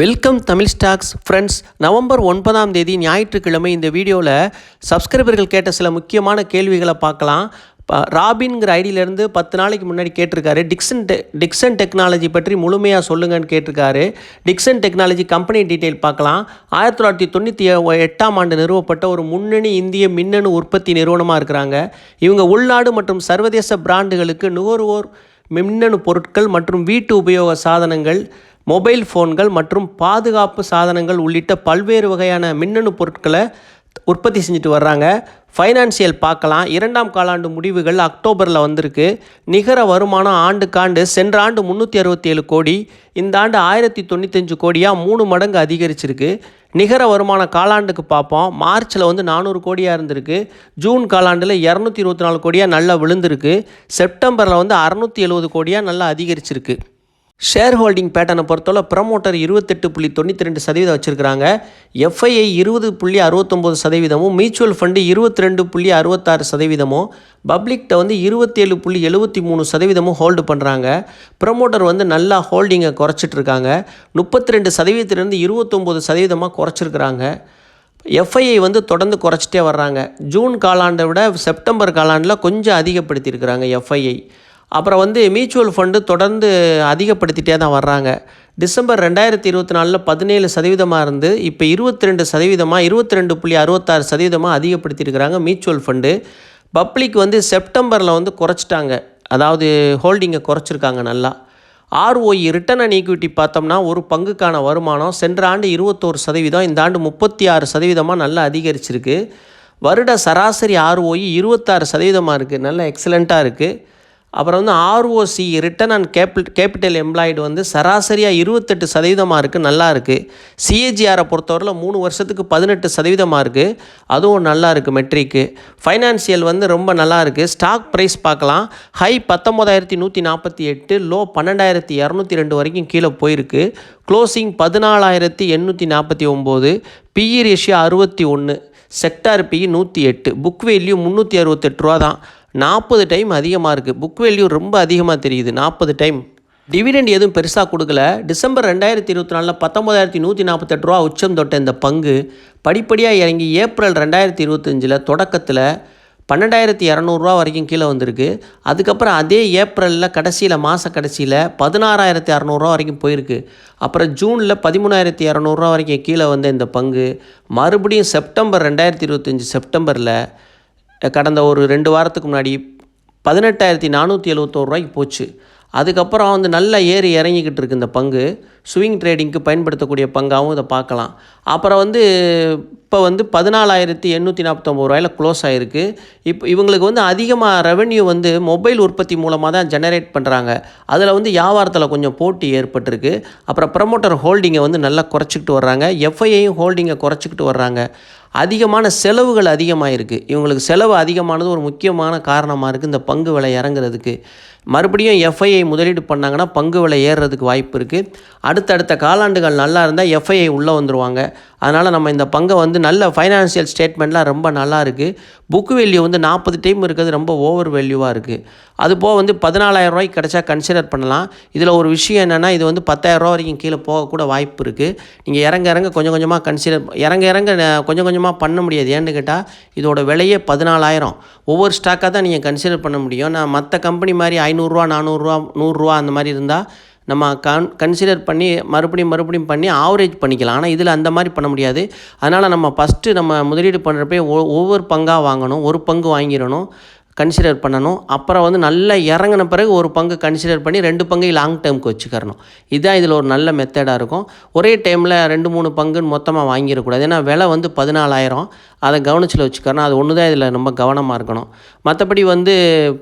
Welcome Tamil stocks friends November ஒன்பதாம் தேதி ஞாயிற்றுக்கிழமை இந்த வீடியோவில் சப்ஸ்கிரைபர்கள் கேட்ட சில முக்கியமான கேள்விகளை பார்க்கலாம். ராபின்ங்கிற ஐடியிலேருந்து பத்து நாளைக்கு முன்னாடி கேட்டிருக்காரு. டிக்சன் டெ டிக்சன் டெக்னாலஜி பற்றி முழுமையாக சொல்லுங்கன்னு கேட்டிருக்காரு. டிக்சன் டெக்னாலஜி கம்பெனி டீட்டெயில் பார்க்கலாம். ஆயிரத்தி தொள்ளாயிரத்தி தொண்ணூற்றி எட்டாம் ஆண்டு நிறுவப்பட்ட ஒரு முன்னணி இந்திய மின்னணு உற்பத்தி நிறுவனமாக இருக்கிறாங்க. இவங்க உள்நாடு மற்றும் சர்வதேச பிராண்டுகளுக்கு நுகர்வோர் மின்னணு பொருட்கள் மற்றும் வீட்டு உபயோக சாதனங்கள் மொபைல் ஃபோன்கள் மற்றும் பாதுகாப்பு சாதனங்கள் உள்ளிட்ட பல்வேறு வகையான மின்னணு பொருட்களை உற்பத்தி செஞ்சுட்டு வர்றாங்க. ஃபைனான்சியல் பார்க்கலாம். இரண்டாம் காலாண்டு முடிவுகள் அக்டோபரில் வந்திருக்கு. நிகர வருமானம் ஆண்டுக்காண்டு சென்ற ஆண்டு முந்நூற்றி அறுபத்தி ஏழு கோடி. இந்த ஆண்டு ஆயிரத்தி தொண்ணூத்தஞ்சு கோடியாக மூணு மடங்கு அதிகரிச்சிருக்கு. நிகர வருமான காலாண்டுக்கு பார்ப்போம். மார்ச்சில் வந்து நானூறு கோடியாக இருந்திருக்கு. ஜூன் காலாண்டில் இரநூத்தி இருபத்தி நாலு கோடியாக நல்லா விழுந்திருக்கு. செப்டம்பரில் வந்து அறநூற்றி எழுபது கோடியாக நல்லா அதிகரிச்சிருக்கு. ஷேர் ஹோல்டிங் பேட்டர்னை பொறுத்தவரை ப்ரமோட்டர் இருபத்தெட்டு புள்ளி தொண்ணூற்றி ரெண்டு சதவீதம் வச்சுருக்கிறாங்க. எஃப்ஐஐ இருபது புள்ளி அறுபத்தொம்போது சதவீதமும் மியூச்சுவல் ஃபண்டு இருபத்தி ரெண்டு புள்ளி அறுபத்தாறு சதவீதமும் பப்ளிக்கிட்ட வந்து இருபத்தேழு புள்ளி எழுபத்தி மூணு சதவீதமும் ஹோல்டு பண்ணுறாங்க ப்ரமோட்டர் வந்து நல்லா ஹோல்டிங்கை குறைச்சிட்டு இருக்காங்க முப்பத்தி ரெண்டு சதவீதத்திலேருந்து இருபத்தொம்போது சதவீதமாக குறைச்சிருக்கிறாங்க. எஃப்ஐஐ வந்து தொடர்ந்து குறைச்சிட்டே வர்றாங்க. ஜூன் காலாண்டை விட செப்டம்பர் காலாண்டில் கொஞ்சம் அதிகப்படுத்தியிருக்கிறாங்க எஃப்ஐஐ அப்புறம் வந்து மியூச்சுவல் ஃபண்டு தொடர்ந்து அதிகப்படுத்திட்டே தான் வர்றாங்க. டிசம்பர் ரெண்டாயிரத்தி இருபத்தி நாலில் பதினேழு சதவீதமாக இருந்து இப்போ இருபத்தி ரெண்டு சதவீதமாக இருபத்தி ரெண்டு புள்ளி அறுபத்தாறு சதவீதமாக அதிகப்படுத்தியிருக்கிறாங்க மியூச்சுவல் ஃபண்டு பப்ளிக் வந்து செப்டம்பரில் வந்து குறைச்சிட்டாங்க. அதாவது ஹோல்டிங்கை குறைச்சிருக்காங்க நல்லா. ஆர்ஓஇ ரிட்டர்ன் அண்ட் ஈக்விட்டி பார்த்தோம்னா ஒரு பங்குக்கான வருமானம் சென்ற ஆண்டு இருபத்தோரு சதவீதம் இந்த ஆண்டு முப்பத்தி ஆறு சதவீதமாக நல்லா அதிகரிச்சிருக்கு. வருட சராசரி ஆர்ஓஇ இருபத்தாறு சதவீதமாக இருக்குது நல்ல எக்ஸலண்ட்டாக இருக்குது அப்புறம் வந்து R O C return and capit capital employed வந்து சராசரியாக இருபத்தெட்டு சதவீதமாக இருக்குது நல்லா இருக்குது சிஏஜிஆரை பொறுத்தவரையில் மூணு வருஷத்துக்கு பதினெட்டு சதவீதமாக இருக்குது அதுவும் நல்லா இருக்குது மெட்ரிக்கு ஃபைனான்சியல் வந்து ரொம்ப நல்லா இருக்குது ஸ்டாக் ப்ரைஸ் பார்க்கலாம். ஹை பத்தொம்போதாயிரத்தி நூற்றி நாற்பத்தி எட்டு லோ பன்னெண்டாயிரத்தி இரநூத்தி ரெண்டு வரைக்கும் கீழே போயிருக்கு. க்ளோசிங் பதினாலாயிரத்தி எண்ணூற்றி நாற்பத்தி ஒம்பது பிஇ ரேஷியோ அறுபத்தி ஒன்று செக்டார் பிஇ நூற்றி எட்டு புக் வேல்யூ முந்நூற்றி அறுபத்தெட்டு ரூபா தான். நாற்பது டைம் அதிகமாக இருக்குது புக் வேல்யூ ரொம்ப அதிகமாக தெரியுது. நாற்பது டைம் டிவிடெண்ட் எதுவும் பெருசாக கொடுக்கல. டிசம்பர் ரெண்டாயிரத்தி இருபத்தி நாலில் பத்தொம்பதாயிரத்தி நூற்றி நாற்பத்தெட்டு ரூபா உச்சம் தொட்ட இந்த பங்கு படிப்படியாக இறங்கி ஏப்ரல் ரெண்டாயிரத்தி இருபத்தஞ்சில் தொடக்கத்தில் பன்னெண்டாயிரத்தி இரநூறுவா வரைக்கும் கீழே வந்திருக்கு. அதுக்கப்புறம் அதே ஏப்ரலில் கடைசியில் மாத கடைசியில் பதினாறாயிரத்தி அறநூறுவா வரைக்கும் போயிருக்கு. அப்புறம் ஜூனில் பதிமூணாயிரத்தி இரநூறுவா வரைக்கும் கீழே வந்த இந்த பங்கு மறுபடியும் செப்டம்பர் ரெண்டாயிரத்தி இருபத்தஞ்சி செப்டம்பரில் கடந்த ஒரு ரெண்டு வாரத்துக்கு முன்னாடி பதினெட்டாயிரத்தி நானூற்றி எழுபத்தோரு ரூபாய்க்கு போச்சு. அதுக்கப்புறம் வந்து நல்லா ஏறி இறங்கிக்கிட்டு இருக்கு இந்த பங்கு. ஸ்விங் ட்ரேடிங்க்கு பயன்படுத்தக்கூடிய பங்காகவும் இதை பார்க்கலாம். அப்புறம் வந்து இப்போ வந்து பதினாலாயிரத்தி எண்ணூற்றி நாற்பத்தொம்பது ரூபாயில் க்ளோஸ் ஆகிருக்கு இப்போ இவங்களுக்கு வந்து அதிகமாக ரெவென்யூ வந்து மொபைல் உற்பத்தி மூலமாக தான் ஜெனரேட் பண்ணுறாங்க அதில் வந்து வியாபாரத்தில் கொஞ்சம் போட்டி ஏற்பட்டிருக்கு. அப்புறம் ப்ரமோட்டர் ஹோல்டிங்கை வந்து நல்லா குறைச்சிக்கிட்டு வர்றாங்க. எஃப்ஐயையும் ஹோல்டிங்கை குறைச்சிக்கிட்டு வர்றாங்க. அதிகமான செலவுகள் அதிகமாக இருக்குது இவங்களுக்கு செலவு அதிகமானது ஒரு முக்கியமான காரணமாக இருக்குது இந்த பங்கு விலை இறங்குறதுக்கு. மறுபடியும் எஃப்ஐஐ முதலீடு பண்ணாங்கன்னா பங்கு விலை ஏறுறதுக்கு வாய்ப்பு இருக்குது அடுத்தடுத்த காலாண்டுகள் நல்லா இருந்தால் எஃப்ஐஐ உள்ளே வந்துடுவாங்க அதனால் நம்ம இந்த பங்கை வந்து நல்ல ஃபைனான்சியல் ஸ்டேட்மெண்ட்லாம் ரொம்ப நல்லா இருக்குது புக் வேல்யூ வந்து நாற்பது டைம் இருக்கிறது ரொம்ப ஓவர் வேல்யூவாக இருக்குது அது போக வந்து பதினாலாயிரம் ரூபாய்க்கு கிடச்சா கன்சிடர் பண்ணலாம். இதில் ஒரு விஷயம் என்னென்னா இது வந்து பத்தாயிரம் ரூபா வரைக்கும் கீழே போகக்கூட வாய்ப்பு இருக்குது நீங்கள் இறங்க இறங்க கொஞ்சம் கொஞ்சமாக கன்சிடர் இறங்க இறங்க கொஞ்சம் கொஞ்சமாக பண்ண முடியாது. ஏன்னு கேட்டால் இதோட விலையே பதினாலாயிரம். ஒவ்வொரு ஸ்டாக்காக தான் நீங்கள் கன்சிடர் பண்ண முடியும். நான் மற்ற கம்பெனி மாதிரி ஐநூறுரூவா நானூறுரூவா நூறுரூவா அந்த மாதிரி இருந்தால் நம்ம கன் கன்சிடர் பண்ணி மறுபடியும் மறுபடியும் பண்ணி ஆவரேஜ் பண்ணிக்கலாம். ஆனால் இதில் அந்த மாதிரி பண்ண முடியாது. அதனால் நம்ம ஃபஸ்ட்டு நம்ம முதலீடு பண்ணுறப்ப ஒவ்வொரு பங்காக வாங்கணும். ஒரு பங்கு வாங்கிடணும். கன்சிடர் பண்ணணும். அப்புறம் வந்து நல்லா இறங்கின பிறகு ஒரு பங்கு கன்சிடர் பண்ணி ரெண்டு பங்கை லாங் டேர்முக்கு வச்சுக்கிறணும். இதுதான் இதில் ஒரு நல்ல மெத்தடாக இருக்கும். ஒரே டைமில் ரெண்டு மூணு பங்குன்னு மொத்தமாக வாங்கிடக்கூடாது. ஏன்னா விலை வந்து பதினாலாயிரம். அதை கவனிச்சில் வச்சுக்கணும். அது ஒன்று தான் இதில் ரொம்ப கவனமாக இருக்கணும். மற்றபடி வந்து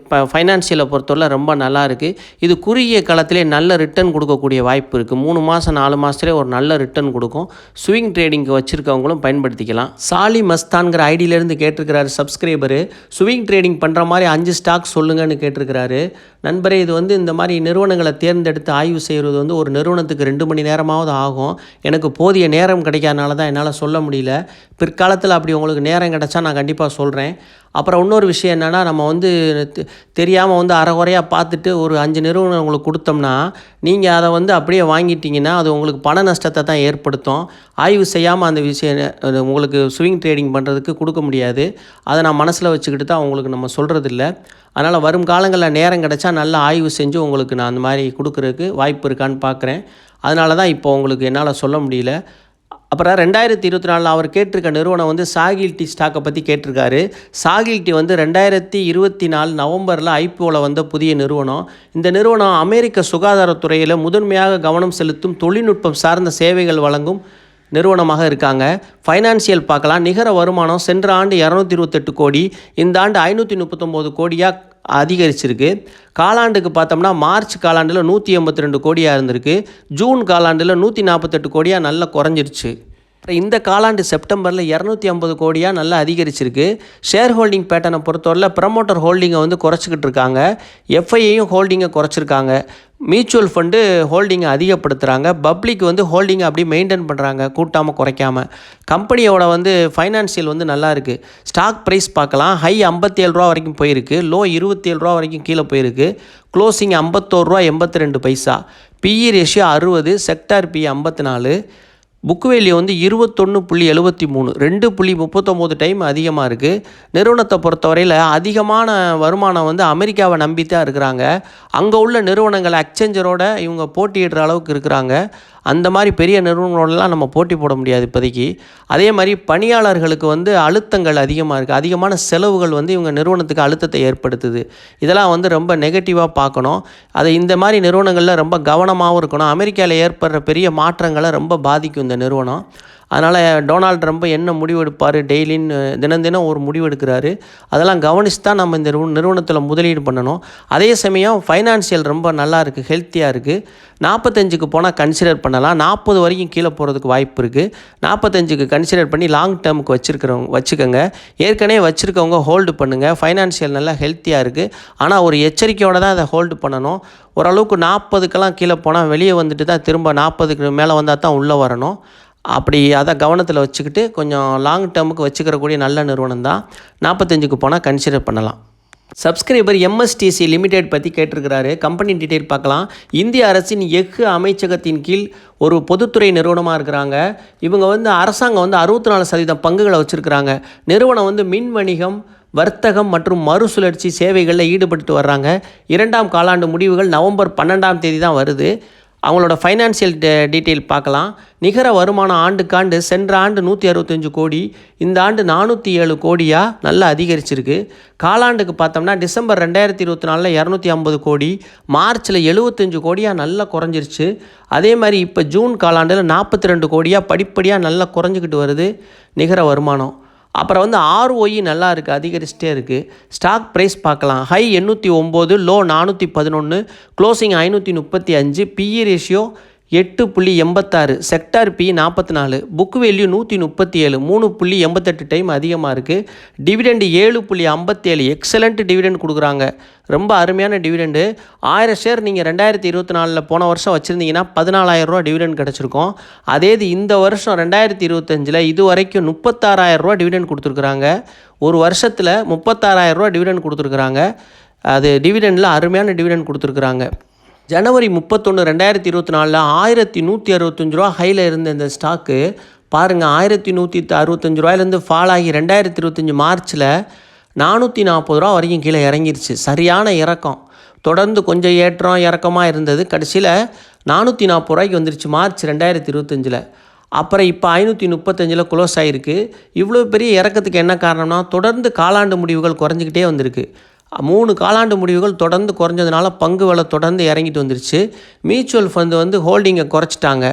இப்போ ஃபைனான்சியலை பொறுத்தவரை ரொம்ப நல்லா இருக்குது இது குறுகிய காலத்திலே நல்ல ரிட்டர்ன் கொடுக்கக்கூடிய வாய்ப்பு இருக்குது மூணு மாதம் நாலு மாதத்துலேயே ஒரு நல்ல ரிட்டர்ன் கொடுக்கும். ஸ்விங் ட்ரேடிங்க்கு வச்சுருக்கவங்களும் பயன்படுத்திக்கலாம். சாலி மஸ்தான்கிற ஐடியிலேருந்து கேட்டிருக்கிறாரு சப்ஸ்கிரைபரு ஸ்விங் ட்ரேடிங் பண்ணுற மாதிரி அஞ்சு ஸ்டாக் சொல்லுங்கன்னு கேட்டிருக்கிறாரு. நண்பரே இது வந்து இந்த மாதிரி நிறுவனங்களை தேர்ந்தெடுத்து ஆய்வு செய்கிறது வந்து ஒரு நிறுவனத்துக்கு ரெண்டு மணி நேரமாவது ஆகும். எனக்கு போதிய நேரம் கிடைக்காதனால தான் என்னால் சொல்ல முடியல. பிற்காலத்தில் அப்படி உங்களுக்கு உங்களுக்கு நேரம் கிடச்சா நான் கண்டிப்பாக சொல்கிறேன் அப்புறம் இன்னொரு விஷயம் என்னென்னா நம்ம வந்து தெரியாமல் வந்து அறகுறையாக பார்த்துட்டு ஒரு அஞ்சு நிறுவனம் உங்களுக்கு கொடுத்தோம்னா நீங்கள் அதை வந்து அப்படியே வாங்கிட்டீங்கன்னா அது உங்களுக்கு பண நஷ்டத்தை தான் ஏற்படுத்தும். ஆய்வு செய்யாமல் அந்த விஷயம் அது உங்களுக்கு ஸ்விங் ட்ரேடிங் பண்ணுறதுக்கு கொடுக்க முடியாது. அதை நான் மனசில் வச்சுக்கிட்டு தான் உங்களுக்கு நம்ம சொல்கிறதில்ல அதனால் வரும் காலங்களில் நேரம் கிடச்சா நல்லா ஆய்வு செஞ்சு உங்களுக்கு நான் அந்த மாதிரி கொடுக்குறதுக்கு வாய்ப்பு இருக்கான்னு பார்க்குறேன். அதனால தான் இப்போ உங்களுக்கு என்னால் சொல்ல முடியல. அப்புறம் ரெண்டாயிரத்தி இருபத்தி நாலில் அவர் கேட்டிருக்க நிறுவனம் வந்து சாகில் டி ஸ்டாக்கை பற்றி கேட்டிருக்காரு. சாகில் டி வந்து ரெண்டாயிரத்தி இருபத்தி நாலு நவம்பரில் ஐபிஓவில் வந்த புதிய நிறுவனம். இந்த நிறுவனம் அமெரிக்க சுகாதாரத்துறையில் முதன்மையாக கவனம் செலுத்தும் தொழில்நுட்பம் சார்ந்த சேவைகள் வழங்கும் நிறுவனமாக இருக்காங்க. ஃபைனான்சியல் பார்க்கலாம். நிகர வருமானம் சென்ற ஆண்டு இரநூத்தி இருபத்தெட்டு கோடி இந்த ஆண்டு ஐநூற்றி முப்பத்தொம்போது கோடியாக அதிகரிச்சிருக்கு. காலாண்டுக்கு பார்த்தோம்னா மார்ச் காலாண்டில் நூற்றி எண்பத்தி ரெண்டு கோடியாக இருந்திருக்கு. ஜூன் காலாண்டில் நூற்றி நாற்பத்தெட்டு கோடியாக நல்லா குறைஞ்சிருச்சு. அப்புறம் இந்த காலாண்டு செப்டம்பரில் இரநூத்தி ஐம்பது கோடியாக நல்லா அதிகரிச்சிருக்கு. ஷேர் ஹோல்டிங் பேட்டனை பொறுத்தவரையில் ப்ரமோட்டர் ஹோல்டிங்கை வந்து குறைச்சிக்கிட்டு இருக்காங்க. எஃப்ஐயையும் ஹோல்டிங்கை குறைச்சிருக்காங்க. மியூச்சுவல் ஃபண்டு ஹோல்டிங்கை அதிகப்படுத்துகிறாங்க பப்ளிக் வந்து ஹோல்டிங்கை அப்படியே மெயின்டைன் பண்ணுறாங்க கூட்டாமல் குறைக்காமல் கம்பெனியோட வந்து ஃபைனான்சியல் வந்து நல்லா இருக்குது ஸ்டாக் ப்ரைஸ் பார்க்கலாம். ஹை ஐம்பத்தேழு ரூபா வரைக்கும் போயிருக்கு. லோ இருபத்தேழு ரூபா வரைக்கும் கீழே போயிருக்கு. க்ளோசிங் ஐம்பத்தோரு ரூபா எண்பத்தி ரெண்டு பைசா. பிஇ ரேஷியோ அறுபது. செக்டார் பி ஐம்பத்தி நாலு. புக் வேல்யூ வந்து இருபத்தொன்று புள்ளி எழுபத்தி மூணு ரெண்டு புள்ளி முப்பத்தொம்போது டைம் அதிகமாக இருக்குது நிறுவனத்தை பொறுத்தவரையில் அதிகமான வருமானம் வந்து அமெரிக்காவை நம்பி தான் இருக்கிறாங்க. அங்கே உள்ள நிறுவனங்கள் அக்செஞ்சரோட இவங்க போட்டியிடுற அளவுக்கு இருக்கிறாங்க. அந்த மாதிரி பெரிய நிறுவனங்களோடலாம் நம்ம போட்டி போட முடியாது இப்போதைக்கு. அதே மாதிரி பணியாளர்களுக்கு வந்து அழுத்தங்கள் அதிகமாக இருக்குது அதிகமான செலவுகள் வந்து இவங்க நிறுவனத்துக்கு அழுத்தத்தை ஏற்படுத்துது. இதெல்லாம் வந்து ரொம்ப நெகட்டிவாக பார்க்கணும். அதை இந்த மாதிரி நிறுவனங்களில் ரொம்ப கவனமாகவும் இருக்கணும். அமெரிக்காவில் ஏற்படுற பெரிய மாற்றங்களை ரொம்ப பாதிக்கும் இந்த நிறுவனம். அதனால் டொனால்ட் ட்ரம்ப் என்ன முடிவெடுப்பார் டெய்லின்னு தினம் தினம் ஒரு முடிவெடுக்கிறாரு. அதெல்லாம் கவனித்து தான் நம்ம இந்த நிறுவனத்தில் முதலீடு பண்ணணும். அதே சமயம் ஃபைனான்சியல் ரொம்ப நல்லா இருக்குது ஹெல்த்தியாக இருக்குது நாற்பத்தஞ்சுக்கு போனால் கன்சிடர் பண்ணலாம். நாற்பது வரைக்கும் கீழே போகிறதுக்கு வாய்ப்பு இருக்குது நாற்பத்தஞ்சுக்கு கன்சிடர் பண்ணி லாங் டேர்முக்கு வச்சுருக்கிறவங்க வச்சுக்கோங்க. ஏற்கனவே வச்சுருக்கவங்க ஹோல்டு பண்ணுங்கள் ஃபைனான்சியல் நல்லா ஹெல்த்தியாக இருக்குது ஆனால் ஒரு எச்சரிக்கையோடு தான் அதை ஹோல்டு பண்ணணும். ஓரளவுக்கு நாற்பதுக்கெல்லாம் கீழே போனால் வெளியே வந்துட்டு தான் திரும்ப நாற்பதுக்கு மேலே வந்தால் தான் உள்ளே வரணும். அப்படி அதை கவனத்தில் வச்சுக்கிட்டு கொஞ்சம் லாங் டேர்முக்கு வச்சுக்கிறக்கூடிய நல்ல நிறுவனம் தான் நாற்பத்தஞ்சுக்கு போனால் கன்சிடர் பண்ணலாம். சப்ஸ்கிரைபர் எம்எஸ்டிசி லிமிடெட் பற்றி கேட்டிருக்கிறாரு. கம்பெனி டீட்டெயில் பார்க்கலாம். இந்திய அரசின் எஃகு அமைச்சகத்தின் கீழ் ஒரு பொதுத்துறை நிறுவனமாக இருக்கிறாங்க. இவங்க வந்து அரசாங்கம் வந்து அறுபத்தி நாலு சதவீதம் பங்குகளை வச்சுருக்கிறாங்க. நிறுவனம் வந்து மின் வணிகம் வர்த்தகம் மற்றும் மறுசுழற்சி சேவைகளில் ஈடுபட்டு வர்றாங்க. இரண்டாம் காலாண்டு முடிவுகள் நவம்பர் பன்னெண்டாம் தேதி தான் வருது. அவங்களோட ஃபைனான்சியல் டீட்டெயில் பார்க்கலாம். நிகர வருமானம் ஆண்டுக்காண்டு சென்ற ஆண்டு நூற்றி அறுபத்தஞ்சு கோடி இந்த ஆண்டு நானூற்றி ஏழு கோடியாக நல்லா அதிகரிச்சிருக்கு. காலாண்டுக்கு பார்த்தோம்னா டிசம்பர் ரெண்டாயிரத்தி இருபத்தி நாலில் இரநூத்தி ஐம்பது கோடி மார்ச்சில் எழுபத்தஞ்சு கோடியாக நல்லா குறைஞ்சிருச்சு. அதே மாதிரி இப்போ ஜூன் காலாண்டில் நாற்பத்தி ரெண்டு கோடியாக படிப்படியாக நல்லா குறைஞ்சிக்கிட்டு வருது நிகர வருமானம். அப்புறம் வந்து ஆர்ஓஇ நல்லா இருக்குது அதிகரிச்சிட்டே இருக்குது ஸ்டாக் ப்ரைஸ் பார்க்கலாம். ஹை எண்ணூற்றி ஒம்பது லோ நானூற்றி பதினொன்று க்ளோசிங் ஐநூற்றி முப்பத்தி அஞ்சு. பிஇ ரேஷியோ எட்டு புள்ளி எண்பத்தாறு செக்டார் பி நாற்பத்தி நாலு புக் வேல்யூ நூற்றி முப்பத்தி ஏழு மூணு புள்ளி எண்பத்தெட்டு டைம் அதிகமாக இருக்குது டிவிடெண்டு ஏழு புள்ளி ஐம்பத்தேழு எக்ஸலண்ட் டிவிடெண்ட் கொடுக்குறாங்க. ரொம்ப அருமையான டிவிடெண்டு ஆயிரம் ஷேர் நீங்கள் ரெண்டாயிரத்தி இருபத்தி நாலில் போன வருஷம் வச்சுருந்தீங்கன்னா பதினாலாயிரரூவா டிவிடெண்ட் கிடச்சிருக்கும். அதே இது இந்த வருஷம் ரெண்டாயிரத்தி இருபத்தஞ்சில் இது வரைக்கும் முப்பத்தாறாயிரரூவா டிவிடெண்ட் கொடுத்துருக்குறாங்க. ஒரு வருஷத்தில் முப்பத்தாறாயிரரூவா டிவிடெண்ட் கொடுத்துருக்குறாங்க. அது டிவிடெண்டில் அருமையான டிவிடெண்ட் கொடுத்துருக்குறாங்க. ஜனவரி முப்பத்தொன்று ரெண்டாயிரத்தி இருபத்தி நாலில் ஆயிரத்தி நூற்றி அறுபத்தஞ்சு ரூபா ஹையில் இருந்த இந்த ஸ்டாக்கு பாருங்கள் ஆயிரத்தி நூற்றி அறுபத்தஞ்சு ரூபாயிலேருந்து ஃபால் ஆகி ரெண்டாயிரத்தி இருபத்தஞ்சி மார்ச்சில் நானூற்றி நாற்பது ரூபா வரைக்கும் கீழே இறங்கிருச்சு. சரியான இறக்கம். தொடர்ந்து கொஞ்சம் ஏற்றம் இறக்கமாக இருந்தது. கடைசியில் நானூற்றி நாற்பது ரூபாய்க்கு வந்துருச்சு மார்ச் ரெண்டாயிரத்தி இருபத்தஞ்சில். அப்புறம் இப்போ ஐநூற்றி முப்பத்தஞ்சில் க்ளோஸ் ஆகிருக்கு இவ்வளோ பெரிய இறக்கத்துக்கு என்ன காரணம்னா தொடர்ந்து காலாண்டு முடிவுகள் குறைஞ்சிக்கிட்டே வந்திருக்கு. மூணு காலாண்டு முடிவுகள் தொடர்ந்து குறைஞ்சதுனால பங்கு விலை தொடர்ந்து இறங்கிட்டு வந்துருச்சு. மியூச்சுவல் ஃபண்டு வந்து ஹோல்டிங்கை குறைச்சிட்டாங்க.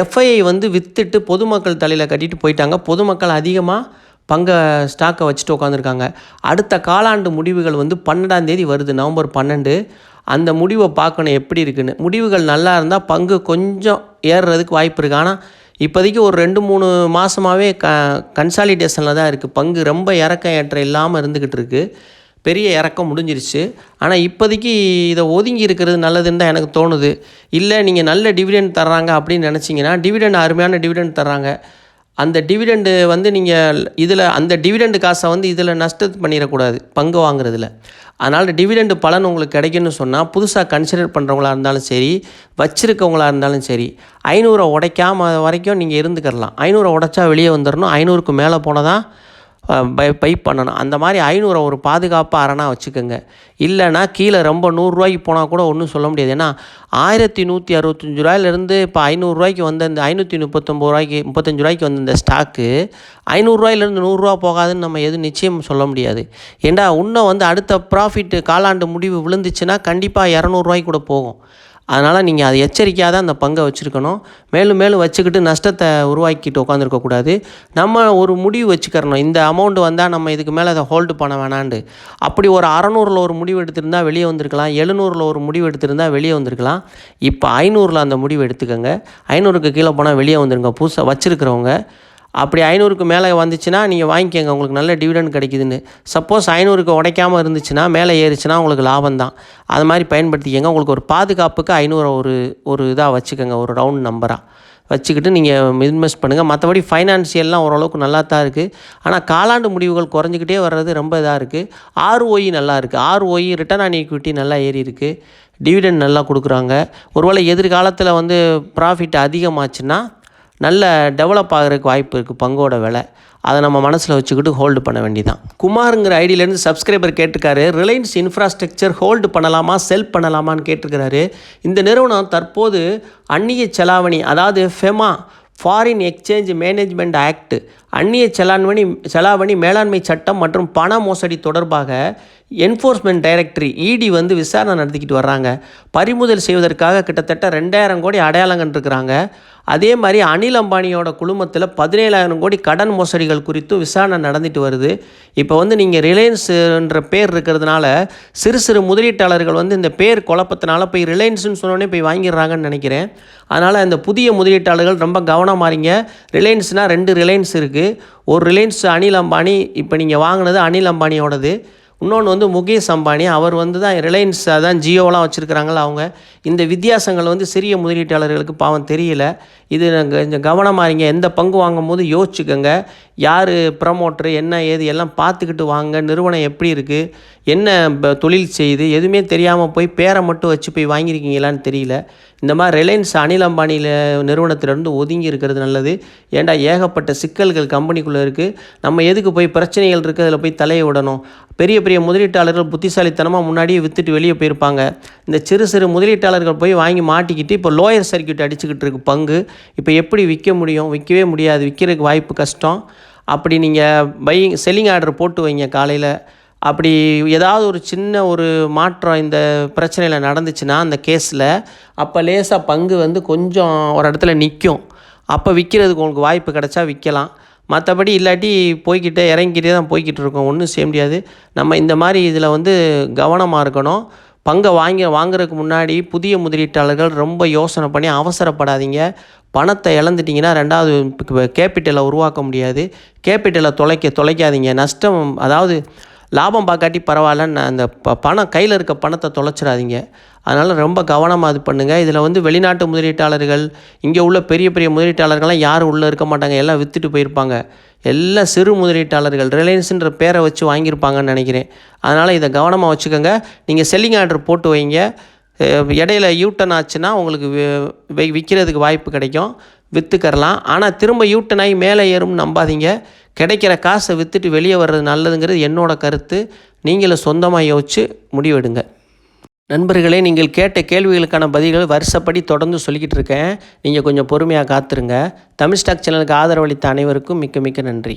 எஃப்ஐஐ வந்து விற்றுட்டு பொதுமக்கள் தலையில் கட்டிட்டு போயிட்டாங்க. பொதுமக்கள் அதிகமாக பங்கை ஸ்டாக்கை வச்சுட்டு உட்காந்துருக்காங்க அடுத்த காலாண்டு முடிவுகள் வந்து பன்னெண்டாம் தேதி வருது நவம்பர் பன்னெண்டு. அந்த முடிவை பார்க்கணும் எப்படி இருக்குன்னு. முடிவுகள் நல்லா இருந்தால் பங்கு கொஞ்சம் ஏறுறதுக்கு வாய்ப்பு இருக்குது ஆனால் இப்போதைக்கு ஒரு ரெண்டு மூணு மாதமாகவே க கன்சாலிடேஷனில் தான் இருக்குது பங்கு ரொம்ப இறக்கம் ஏற்றம் இல்லாமல் இருந்துக்கிட்டு இருக்குது பெரிய இறக்கம் முடிஞ்சிருச்சு. ஆனால் இப்போதைக்கு இதை ஒதுங்கி இருக்கிறது நல்லதுன்னு தான் எனக்கு தோணுது. இல்லை நீங்கள் நல்ல டிவிடெண்ட் தர்றாங்க அப்படின்னு நினச்சிங்கன்னா டிவிடெண்ட் அருமையான டிவிடெண்ட் தர்றாங்க. அந்த டிவிடெண்டு வந்து நீங்கள் இதில் அந்த டிவிடெண்டு காசை வந்து இதில் நஷ்டத்து பண்ணிடக்கூடாது பங்கு வாங்குறதுல. அதனால் டிவிடெண்டு பலன் உங்களுக்கு கிடைக்குன்னு சொன்னால் புதுசாக கன்சிடர் பண்ணுறவங்களா இருந்தாலும் சரி வச்சுருக்கவங்களா இருந்தாலும் சரி ஐநூறை உடைக்காம வரைக்கும் நீங்கள் இருந்துக்கிறலாம். ஐநூறை உடைச்சா வெளியே வந்துடணும் ஐநூறுக்கு மேலே போனால் தான் பை பை பண்ணணும். அந்த மாதிரி ஐநூறு ஒரு பாதுகாப்பாக அரணாக வச்சுக்கோங்க. இல்லைன்னா கீழே ரொம்ப நூறுரூவாய்க்கு போனால் கூட ஒன்றும் சொல்ல முடியாது. ஏன்னா ஆயிரத்தி நூற்றி அறுபத்தஞ்சு ரூபாயிலேருந்து இப்போ ஐநூறுரூவாய்க்கு வந்த இந்த ஐநூற்றி முப்பத்தொம்பது ரூபாய்க்கு முப்பத்தஞ்சு ரூபாய்க்கு வந்த இந்த ஸ்டாக்கு ஐநூறுரூவாயிலேருந்து நூறுரூவா போகாதுன்னு நம்ம எதுவும் நிச்சயம் சொல்ல முடியாது. ஏண்டா இன்னும் வந்து அடுத்த ப்ராஃபிட்டு காலாண்டு முடிவு விழுந்துச்சுன்னா கண்டிப்பாக இரநூறுவாய்க்கு கூட போகும். அதனால் நீங்கள் அதை எச்சரிக்கையாக தான் அந்த பங்கை வச்சுருக்கணும். மேலும் மேலும் வச்சுக்கிட்டு நஷ்டத்தை உருவாக்கிட்டு உட்காந்துருக்கக்கூடாது நம்ம ஒரு முடிவு வச்சுக்கிறணும். இந்த அமௌண்ட் வந்தால் நம்ம இதுக்கு மேலே அதை ஹோல்டு பண்ண வேணாண்டு அப்படி ஒரு அறநூறில் ஒரு முடிவு எடுத்திருந்தால் வெளியே வந்திருக்கலாம். எழுநூறில் ஒரு முடிவு எடுத்திருந்தால் வெளியே வந்திருக்கலாம். இப்போ ஐநூறில் அந்த முடிவு எடுத்துக்கோங்க. ஐநூறுக்கு கீழே போனால் வெளியே வந்துருங்க. புதுசாக வச்சுருக்கிறவங்க அப்படி ஐநூறுக்கு மேலே வந்துச்சுன்னா நீங்கள் வாங்கிக்கோங்க உங்களுக்கு நல்ல டிவிடெண்ட் கிடைக்குதுன்னு. சப்போஸ் ஐநூறுக்கு உடைக்காமல் இருந்துச்சுன்னா மேலே ஏறிச்சுன்னா உங்களுக்கு லாபம் தான் அது மாதிரி பயன்படுத்திக்கங்க. உங்களுக்கு ஒரு பாதுகாப்புக்கு ஐநூறு ஒரு ஒரு இதாக வச்சுக்கோங்க ஒரு ரவுண்ட் நம்பராக வச்சுக்கிட்டு நீங்கள் இன்வெஸ்ட் பண்ணுங்கள் மற்றபடி ஃபைனான்சியல்லாம் ஓரளவுக்கு நல்லா தான் இருக்குது ஆனால் காலாண்டு முடிவுகள் குறைஞ்சிக்கிட்டே வர்றது ரொம்ப இதாக இருக்குது ஆர்ஓஇ நல்லா இருக்குது ஆர்ஓஇ ரிட்டர்ன் ஆன் ஈக்விட்டி நல்லா ஏறி இருக்குது டிவிடெண்ட் நல்லா கொடுக்குறாங்க. ஒருவேளை எதிர்காலத்தில் வந்து ப்ராஃபிட் அதிகமாச்சுன்னா நல்ல டெவலப் ஆகிறதுக்கு வாய்ப்பு இருக்குது பங்கோட விலை. அதை நம்ம மனசில் வச்சுக்கிட்டு ஹோல்டு பண்ண வேண்டியதான் குமாருங்கிற ஐடியிலேருந்து சப்ஸ்கிரைபர் கேட்டிருக்காரு. ரிலையன்ஸ் இன்ஃப்ராஸ்ட்ரக்சர் ஹோல்டு பண்ணலாமா செல் பண்ணலாமான்னு கேட்டிருக்கிறாரு. இந்த நிறுவனம் தற்போது அந்நிய செலாவணி அதாவது FEMA foreign exchange management act அந்நிய செலாவணி செலாவணி மேலாண்மை சட்டம் மற்றும் பண மோசடி தொடர்பாக என்ஃபோர்ஸ்மெண்ட் டைரக்டரி இடி வந்து விசாரணை நடத்திக்கிட்டு வர்றாங்க. பறிமுதல் செய்வதற்காக கிட்டத்தட்ட ரெண்டாயிரம் கோடி அடையாளம் கண்டிருக்கிறாங்க. அதே மாதிரி அனில் அம்பானியோட குழுமத்தில் பதினேழாயிரம் கோடி கடன் மோசடிகள் குறித்தும் விசாரணை நடந்துட்டு வருது. இப்போ வந்து நீங்கள் ரிலையன்ஸுன்ற பேர் இருக்கிறதுனால சிறு சிறு முதலீட்டாளர்கள் வந்து இந்த பேர் குழப்பத்தினால போய் ரிலையன்ஸ்னு சொன்னோடனே போய் வாங்கிடுறாங்கன்னு நினைக்கிறேன். அதனால் இந்த புதிய முதலீட்டாளர்கள் ரொம்ப கவனமாக இருங்க. ரிலையன்ஸ்னால் ரெண்டு ரிலையன்ஸ் இருக்குது ஒரு ரிலையன்ஸ் அனில் அம்பானி இப்போ நீங்கள் வாங்கினது அனில் அம்பானியோடது. இன்னொன்று வந்து முகேஷ் அம்பானி அவர் வந்து தான் ரிலையன்ஸ் அதான் ஜியோலாம் வச்சுருக்கிறாங்களா அவங்க. இந்த வித்தியாசங்கள் வந்து சிறிய முதலீட்டாளர்களுக்கு பாவம் தெரியல. இது கொஞ்சம் கவனமாக இருங்க. எந்த பங்கு வாங்கும் போது யோசிச்சுக்கோங்க. யார் ப்ரமோட்ரு என்ன ஏது எல்லாம் பார்த்துக்கிட்டு வாங்க. நிறுவனம் எப்படி இருக்குது என்ன ப- தொழில் செய்யுது? எதுவுமே தெரியாமல் போய் பேரை மட்டும் வச்சு போய் வாங்கியிருக்கீங்களான்னு தெரியல. இந்த மாதிரி ரிலையன்ஸ் அனில் அம்பானியில் நிறுவனத்திலேருந்து ஒதுங்கி இருக்கிறது நல்லது. ஏண்டா ஏகப்பட்ட சிக்கல்கள் கம்பெனிக்குள்ளே இருக்குது நம்ம எதுக்கு போய் பிரச்சனைகள் இருக்குது அதில் போய் தலையை விடணும். பெரிய பெரிய முதலீட்டாளர்கள் புத்திசாலித்தனமாக முன்னாடியே விற்றுட்டு வெளியே போயிருப்பாங்க. இந்த சிறு சிறு முதலீட்டாளர்கள் போய் வாங்கி மாட்டிக்கிட்டு இப்போ லோயர் சர்க்கியூட் அடிச்சுக்கிட்டு இருக்கு பங்கு. இப்போ எப்படி விற்க முடியும்? விற்கவே முடியாது. விற்கிறதுக்கு வாய்ப்பு கஷ்டம். அப்படி நீங்கள் பையிங் செல்லிங் ஆர்டர் போட்டு வைங்க காலையில். அப்படி ஏதாவது ஒரு சின்ன ஒரு மாற்றம் இந்த பிரச்சனையில் நடந்துச்சுன்னா அந்த கேஸில் அப்போ லேசாக பங்கு வந்து கொஞ்சம் ஒரு இடத்துல நிற்கும் அப்போ விற்கிறதுக்கு உங்களுக்கு வாய்ப்பு கிடைச்சா விற்கலாம் மற்றபடி இல்லாட்டி போய்கிட்டே இறங்கிக்கிட்டே தான் போய்கிட்டு இருக்கோம் ஒன்றும் செய்ய முடியாது. நம்ம இந்த மாதிரி இதில் வந்து கவனமாக இருக்கணும். பங்கை வாங்கி வாங்குறதுக்கு முன்னாடி புதிய முதலீட்டாளர்கள் ரொம்ப யோசனை பண்ணி அவசரப்படாதீங்க. பணத்தை இழந்துட்டிங்கன்னா ரெண்டாவது கேபிட்டலை உருவாக்க முடியாது. கேபிட்டலை தொலைக்க தொலைக்காதீங்க. நஷ்டம் அதாவது லாபம் பார்க்காட்டி பரவாயில்லன்னு அந்த ப பணம் கையில் இருக்க பணத்தை தொலைச்சிடாதீங்க. அதனால் ரொம்ப கவனமாக இது பண்ணுங்கள் இதில் வந்து வெளிநாட்டு முதலீட்டாளர்கள் இங்கே உள்ள பெரிய பெரிய முதலீட்டாளர்கள்லாம் யாரும் உள்ளே இருக்க மாட்டாங்க. எல்லாம் விற்றுட்டு போயிருப்பாங்க. எல்லாம் சிறு முதலீட்டாளர்கள் ரிலையன்ஸுன்ற பேரை வச்சு வாங்கியிருப்பாங்கன்னு நினைக்கிறேன். அதனால் இதை கவனமாக வச்சுக்கோங்க. நீங்கள் செல்லிங் ஆர்டர் போட்டு வைங்க. இடையில யூட்டன் ஆச்சுன்னா உங்களுக்கு விற்கிறதுக்கு வாய்ப்பு கிடைக்கும். விற்றுக்கரலாம் ஆனால் திரும்ப யூட்டன் ஆகி மேலே ஏறும்னு நம்பாதீங்க. கிடைக்கிற காசை விற்றுட்டு வெளியே வர்றது நல்லதுங்கிறது என்னோடய கருத்து. நீங்களும் சொந்தமாக யோசிச்சு முடிவெடுங்க. நண்பர்களே நீங்கள் கேட்ட கேள்விகளுக்கான பதில்கள் வருஷப்படி தொடர்ந்து சொல்லிக்கிட்டு இருக்கேன். நீங்கள் கொஞ்சம் பொறுமையாக காத்துருங்க. தமிழ் ஸ்டாக் சேனலுக்கு ஆதரவளித்த அனைவருக்கும் மிக்க மிக்க நன்றி.